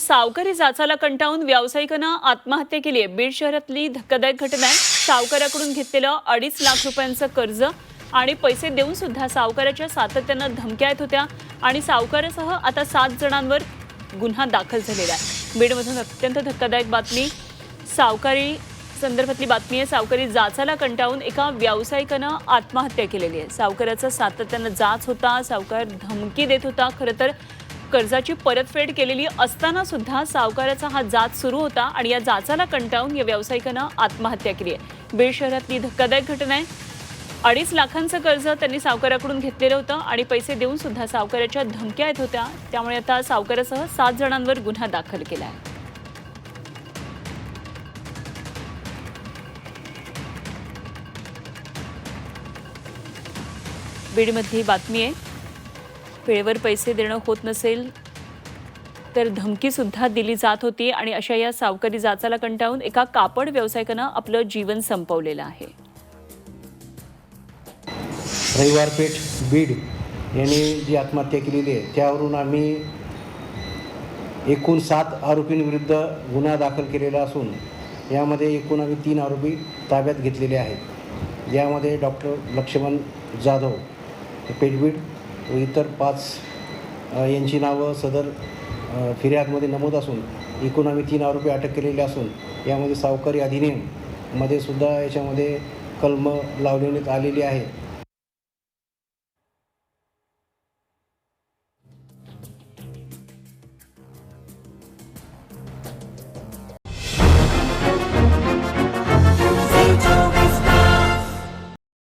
सावकारी जाचाला कंटाळून व्यावसायिकानं आत्महत्या केली आहे. बीड शहरातली धक्कादायक घटना आहे. सावकाराकडून घेतलेलं अडीच लाख रुपयांचं कर्ज आणि पैसे देऊन सुद्धा सावकाराच्या सातत्यानं धमक्या येत होत्या आणि सावकारासह आता सात जणांवर गुन्हा दाखल झालेला आहे. बीडमधून अत्यंत धक्कादायक बातमी सावकारी संदर्भातली बातमी आहे. सावकारी जाचाला कंटाळून एका व्यावसायिकानं आत्महत्या केलेली आहे. सावकाराचा सातत्यानं जाच होता सावकार धमकी देत होता. खरं तर कर्जाची परतफेड केलेली असताना सुद्धा सावकाराचा हा जाच सुरू होता आणि या जाचाला कंटाळून या व्यावसायिकानं आत्महत्या केली आहे. बीड शहरातली धक्कादायक घटना आहे. अडीच लाखांचं कर्ज त्यांनी सावकाराकडून घेतलेलं होतं आणि पैसे देऊन सुद्धा सावकाराच्या धमक्या येत होत्या. त्यामुळे आता सावकारासह सात जणांवर गुन्हा दाखल केला आहे. बीडमधली बातमी आहे. वेळेवर पैसे देणं होत नसेल तर धमकीसुद्धा दिली जात होती आणि अशा या सावकारी जाचाला कंटाळून एका कापड व्यावसायिकानं आपलं जीवन संपवलेलं आहे. रविवार पेठ बीड यांनी जी आत्महत्या केलेली आहे त्यावरून आम्ही एकूण सात आरोपींविरुद्ध गुन्हा दाखल केलेला असून यामध्ये एकूण आम्ही तीन आरोपी ताब्यात घेतलेले आहेत. यामध्ये डॉक्टर लक्ष्मण जाधव पेटबीड व इतर पाच यांची नावं सदर फिर्यादमध्ये नमूद असून एकूण आम्ही तीन आरोपी अटक केलेले असून यामध्ये सावकारी अधिनियममध्ये सुद्धा याच्यामध्ये कलम लावण्यात आलेली आहे.